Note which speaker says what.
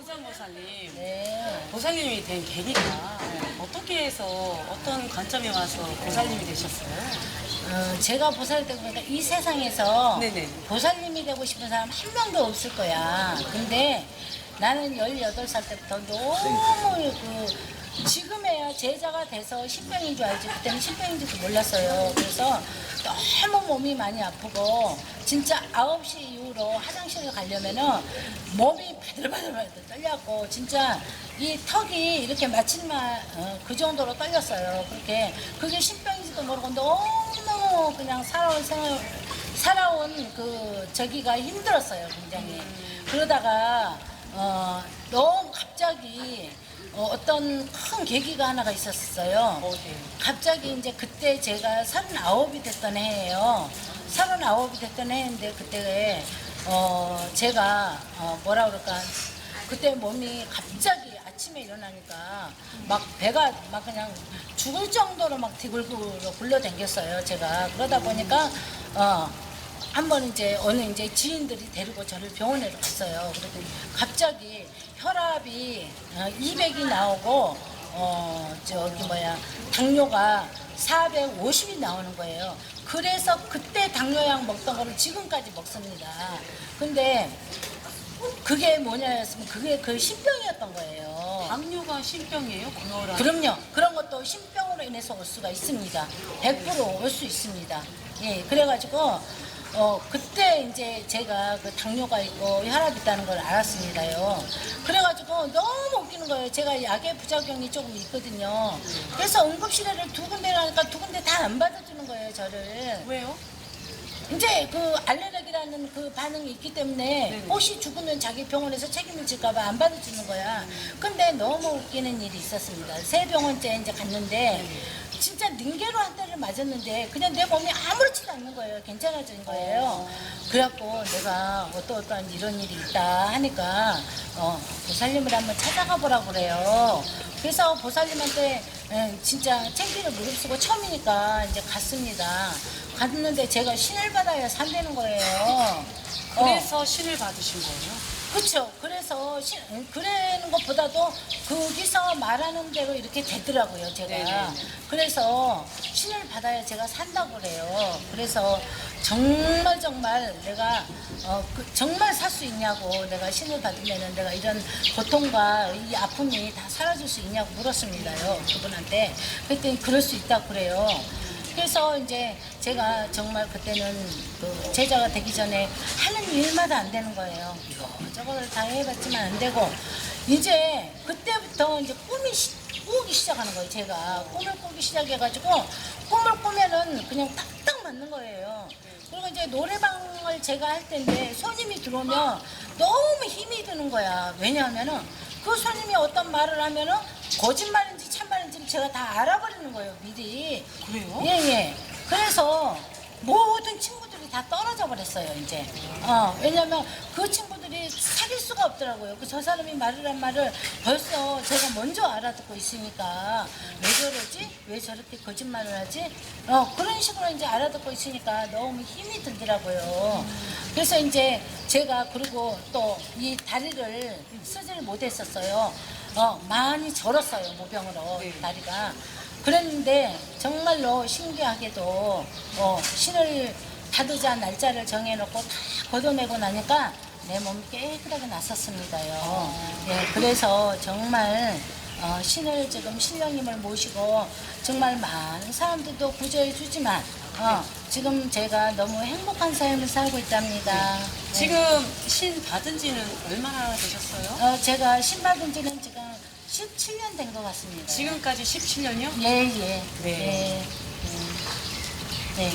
Speaker 1: 은산보살님,
Speaker 2: 네.
Speaker 1: 보살님이 된 계기가 어떻게 해서 어떤 관점에 와서 보살님이 되셨어요?
Speaker 2: 어, 제가 보살 되고 보니까 이 세상에서
Speaker 1: 네네.
Speaker 2: 보살님이 되고 싶은 사람 한 명도 없을 거야. 근데 나는 18살 때부터 너무 그 지금에야 제자가 돼서 신병인 줄 알지 그때는 신병인지도 몰랐어요. 그래서 너무 몸이 많이 아프고 진짜 9시 이후로 화장실을 가려면은 몸이 바들바들바들 떨렸고 진짜 이 턱이 이렇게 마칠만 어, 그 정도로 떨렸어요. 그렇게 그게 신병인지도 모르고 너무 그냥 살아온 생활 살아온 그 저기가 힘들었어요, 굉장히. 그러다가 어, 너무 갑자기 어, 어떤 큰 계기가 하나가 있었어요. 갑자기 이제 그때 제가 39이 됐던 해예요. 39이 됐던 해인데 그때 어 제가 어 뭐라 그럴까 그때 몸이 갑자기 아침에 일어나니까 막 배가 막 그냥 죽을 정도로 막 디굴굴 굴러댕겼어요 제가 그러다 보니까 어 한번 이제 어느 이제 지인들이 데리고 저를 병원에 갔어요. 그랬더니 갑자기 혈압이 어, 200이 나오고 어 저기 뭐야 당뇨가 450이 나오는 거예요. 그래서 그때 당뇨약 먹던 거를 지금까지 먹습니다. 근데 그게 뭐냐였으면 그게 그 신병이었던 거예요.
Speaker 1: 당뇨가 신병이에요? 고혈압?
Speaker 2: 그럼요. 그런 것도 신병으로 인해서 올 수가 있습니다. 100%올 수 있습니다. 예, 그래가지고, 어, 그때 이제 제가 그 당뇨가 있고 혈압이 있다는 걸 알았습니다요. 그래가지고 너무 웃기는 거예요. 제가 약의 부작용이 조금 있거든요. 그래서 응급실에를 두 군데 가니까 두 군데 다 안 받아주는 거예요, 저를.
Speaker 1: 왜요?
Speaker 2: 이제 그 알레르기 라는 그 반응이 있기 때문에
Speaker 1: 네네.
Speaker 2: 혹시 죽으면 자기 병원에서 책임을 질까봐 안 받아주는 거야. 근데 너무 웃기는 일이 있었습니다. 세 병원째 이제 갔는데 진짜 능계로 한 대를 맞았는데 그냥 내 몸이 아무렇지도 않는 거예요. 괜찮아진 거예요. 그래갖고 내가 어떠 어떠한 이런 일이 있다 하니까 어, 보살님을 한번 찾아가 보라고 그래요. 그래서 보살님한테 예, 진짜 챙기를 무릅쓰고 처음이니까 이제 갔습니다. 갔는데 제가 신을 받아야 산다는 거예요. 어.
Speaker 1: 그래서 신을 받으신 거예요?
Speaker 2: 그렇죠. 그래서 시, 음, 그러는 것보다도 거기서 말하는 대로 이렇게 되더라고요, 제가.
Speaker 1: 네네.
Speaker 2: 그래서 신을 받아야 제가 산다고 그래요. 그래서 정말 정말 내가 어, 그 정말 살 수 있냐고 내가 신을 받으면은 내가 이런 고통과 이 아픔이 다 사라질 수 있냐고 물었습니다요, 그분한테. 그랬더니 그럴 수 있다고 그래요. 그래서 이제 제가 정말 그때는 그 제자가 되기 전에 하는 일마다 안 되는 거예요. 이거 저거를 다 해봤지만 안 되고 이제 그때부터 이제 꿈이 시, 꾸기 시작하는 거예요. 제가 꿈을 꾸기 시작해가지고 꿈을 꾸면은 그냥 딱딱 맞는 거예요. 그리고 이제 노래방을 제가 할 텐데 손님이 들어오면 너무 힘이 드는 거야. 왜냐하면은 그 손님이 어떤 말을 하면은 참말인지 제가 다 알아버리는 거예요. 미리.
Speaker 1: 그래요?
Speaker 2: 예, 예. 그래서 모든 친구들이 다 떨어져 버렸어요, 이제. 어, 왜냐면 그 친구들이 사귈 수가 없더라고요. 그 저 사람이 말을 한 말을 벌써 제가 먼저 알아듣고 있으니까 왜 저러지? 왜 저렇게 거짓말을 하지? 어, 그런 식으로 이제 알아듣고 있으니까 너무 힘이 들더라고요. 그래서 이제 제가 그리고 또 이 다리를 쓰지를 못했었어요. 어, 많이 절었어요, 모병으로,
Speaker 1: 네.
Speaker 2: 다리가. 그랬는데 정말로 신기하게도 어, 신을 받으자 날짜를 정해놓고 다 걷어내고 나니까 내 몸이 깨끗하게 났었습니다요. 예, 그래서 정말 어, 신을 지금 신령님을 모시고 정말 많은 사람들도 구조해 주지만 어, 지금 제가 너무 행복한 삶을 살고 있답니다. 네.
Speaker 1: 지금 신 받은 지는 얼마나 되셨어요?
Speaker 2: 어, 제가 신 받은 지는 17년 된 것 같습니다.
Speaker 1: 지금까지 17년이요?
Speaker 2: 예, 예.
Speaker 1: 네.
Speaker 2: 예. 음. 네.